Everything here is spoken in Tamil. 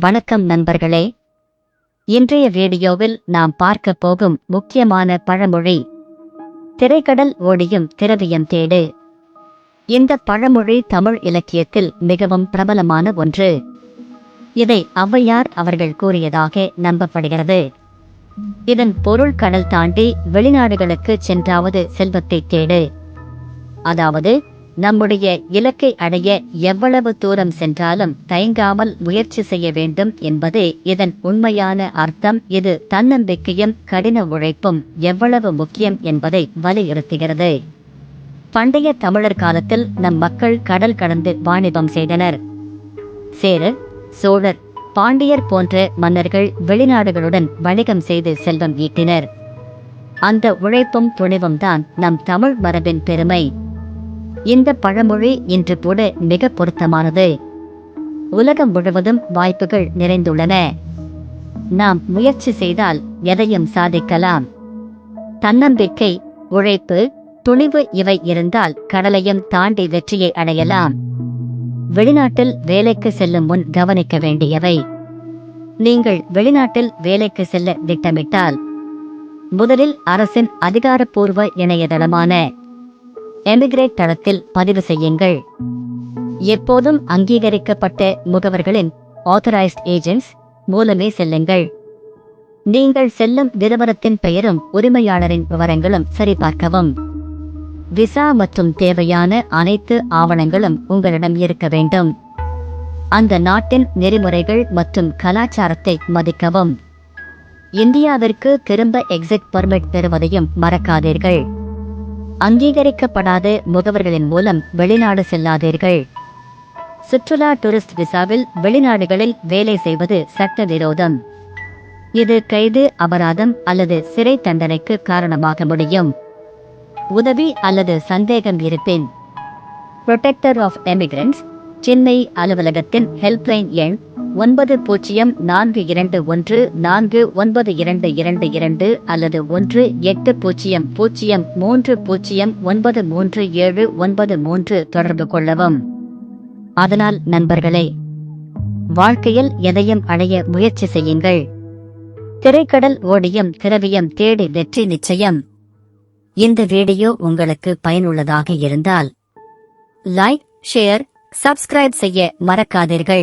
வணக்கம் நண்பர்களே. இன்றைய வீடியோவில் நாம் பார்க்க போகும் முக்கியமான பழமொழி திரைக்கடல் ஓடியும் திரவியம் தேடு. இந்த பழமொழி தமிழ் இலக்கியத்தில் மிகவும் பிரபலமான ஒன்று. இதை ஔவையார் அவர்கள் கூறியதாக நம்பப்படுகிறது. இதன் பொருள் கடல் தாண்டி வெளிநாடுகளுக்கு சென்றாவது செல்வத்தை தேடு. அதாவது நம்முடைய இலக்கை அடைய எவ்வளவு தூரம் சென்றாலும் தயங்காமல் முயற்சி செய்ய வேண்டும் என்பதே இதன் உண்மையான அர்த்தம். இது தன்னம்பிக்கையும் கடின உழைப்பும் எவ்வளவு முக்கியம் என்பதை வலியுறுத்துகிறது. பண்டைய தமிழர் காலத்தில் நம் மக்கள் கடல் கடந்து வாணிபம் செய்தனர். சேரர் சோழர் பாண்டியர் போன்ற மன்னர்கள் வெளிநாடுகளுடன் வணிகம் செய்து செல்வம் ஈட்டினர். அந்த உழைப்பும் துணிவும் தான் நம் தமிழ் மரபின் பெருமை. இந்த பழமொழி இன்று கூட மிக பொருத்தமானது. உலகம் முழுவதும் வாய்ப்புகள் நிறைந்துள்ளன. நாம் முயற்சி செய்தால் எதையும் சாதிக்கலாம். தன்னம்பிக்கை உழைப்பு துணிவு இவை இருந்தால் கடலையும் தாண்டி வெற்றியை அடையலாம். வெளிநாட்டில் வேலைக்கு செல்லும் முன் கவனிக்க வேண்டியவை. நீங்கள் வெளிநாட்டில் வேலைக்கு செல்ல திட்டமிட்டால் முதலில் அரசின் அதிகாரப்பூர்வ இணையதளமான எமிகிரேட் தளத்தில் பதிவு செய்யுங்கள். எப்போதும் அங்கீகரிக்கப்பட்ட முகவர்களின் ஆத்தரைஸ்ட் ஏஜென்ட்ஸ் மூலமே செல்லுங்கள். நீங்கள் செல்லும் நிறுவனத்தின் பெயரும் உரிமையாளரின் விவரங்களும் சரிபார்க்கவும். விசா மற்றும் தேவையான அனைத்து ஆவணங்களும் உங்களிடம் இருக்க வேண்டும். அந்த நாட்டின் நெறிமுறைகள் மற்றும் கலாச்சாரத்தை மதிக்கவும். இந்தியாவிற்கு திரும்ப எக்ஸிட் பர்மிட் பெறுவதையும் மறக்காதீர்கள். அங்கீகரிக்கப்படாத முகவர்களின் மூலம் வெளிநாடு செல்லாதீர்கள். சுற்றுலா டூரிஸ்ட் விசாவில் வெளிநாடுகளில் வேலை செய்வது சட்டவிரோதம். இது கைது அபராதம் அல்லது சிறை தண்டனைக்கு காரணமாக முடியும். உதவி அல்லது சந்தேகம் இருப்பின் புரொடெக்டர் ஆஃப் எமிகிரண்ட்ஸ் சென்னை அலுவலகத்தின் ஹெல்ப்லைன் எண் ஒன்பது பூஜ்ஜியம் நான்கு இரண்டு ஒன்று நான்கு ஒன்பது இரண்டு இரண்டு இரண்டு அல்லது ஒன்று எட்டு பூஜ்ஜியம் பூஜ்ஜியம் மூன்று பூஜ்ஜியம் ஒன்பது மூன்று ஏழு ஒன்பது மூன்று தொடர்பு கொள்ளவும். அதனால் நண்பர்களே வாழ்க்கையில் எதையும் அடைய முயற்சி செய்யுங்கள். திரைக்கடல் ஓடியும் திரவியம் தேடி வெற்றி நிச்சயம். இந்த வீடியோ உங்களுக்கு பயனுள்ளதாக இருந்தால் லைக் ஷேர் சப்ஸ்கிரைப் செய்ய மறக்காதீர்கள்.